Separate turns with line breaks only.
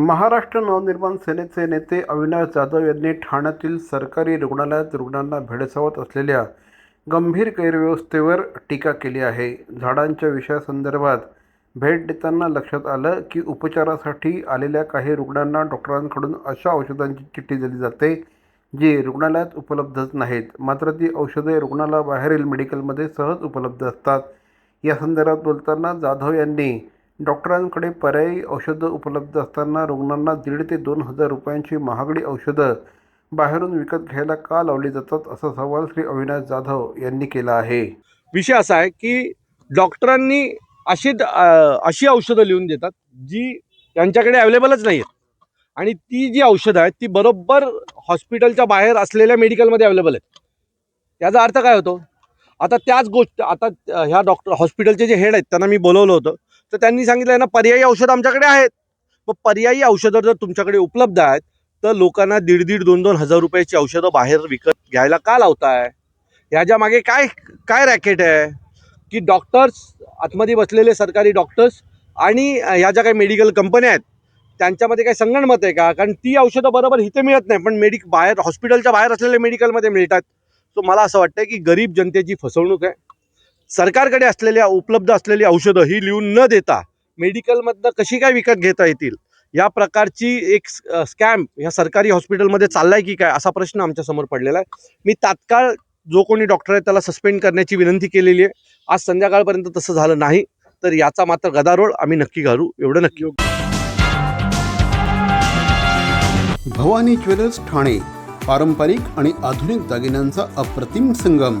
महाराष्ट्र नवनिर्माण सेनेचे नेते अविनाश जाधव यांनी ठाण्यातील सरकारी रुग्णालयात रुग्णांना भेडसावत असलेल्या गंभीर गैरव्यवस्थेवर टीका केली आहे. झाडांच्या विषयासंदर्भात भेट देताना लक्षात आलं की उपचारासाठी आलेल्या काही रुग्णांना डॉक्टरांकडून अशा औषधांची चिठ्ठी दिली जाते जी रुग्णालयात उपलब्धच नाहीत. मात्र ती औषधे रुग्णाला बाहेरील मेडिकलमध्ये सहज उपलब्ध असतात. या संदर्भात बोलताना जाधव यांनी डॉक्टरांकडे पर्यायी औषधं उपलब्ध असताना रुग्णांना दीड ते दोन हजार रुपयांची महागडी औषधं बाहेरून विकत घ्यायला का लावली जातात असा सवाल श्री अविनाश जाधव यांनी केला आहे.
विषय असा आहे की डॉक्टरांनी अशी अशी औषधं लिहून देतात जी त्यांच्याकडे अवेलेबलच नाही आहेत आणि ती जी औषधं आहेत ती बरोबर हॉस्पिटलच्या बाहेर असलेल्या मेडिकलमध्ये अवेलेबल आहेत. याचा अर्थ काय होतो? आता त्याच गोष्ट आता ह्या डॉक्टर हॉस्पिटलचे जे हेड आहेत त्यांना मी बोलवलं होतं. तर त्यांनी सांगितलं ना पर्यायी औषधं आमच्याकडे आहेत. मग पर्यायी औषधं जर तुमच्याकडे उपलब्ध आहेत तर लोकांना दीड दीड दोन दोन हजार रुपयाची औषधं बाहेर विकत घ्यायला का लावताय? ह्याच्या मागे काय काय रॅकेट आहे? की डॉक्टर्स आतमध्ये बसलेले सरकारी डॉक्टर्स आणि ह्या ज्या काही मेडिकल कंपन्या आहेत त्यांच्यामध्ये काही संगणमत आहे का? कारण ती औषधं बरोबर इथे मिळत नाही पण मेडिक बाहेर हॉस्पिटलच्या बाहेर असलेल्या मेडिकलमध्ये मिळतात. सो मला असं वाटतं की गरीब जनतेची फसवणूक आहे. सरकारकडे असलेल्या उपलब्ध असलेली औषधं ही लिहून न देता मेडिकलमधनं कशी काय विकत घेता येतील? या प्रकारची एक स्कॅम ह्या सरकारी हॉस्पिटलमध्ये चाललाय की काय? असा प्रश्न आमच्यासमोर पडलेला आहे. मी तात्काळ जो कोणी डॉक्टर आहे त्याला सस्पेंड करण्याची विनंती केलेली आहे. आज संध्याकाळपर्यंत तसं झालं नाही तर याचा मात्र गदारोळ आम्ही नक्की घालू. एवढं नक्की.
भवानी ज्वेलर्स ठाणे पारंपरिक आणि आधुनिक दागिन्यांचा अप्रतिम संगम.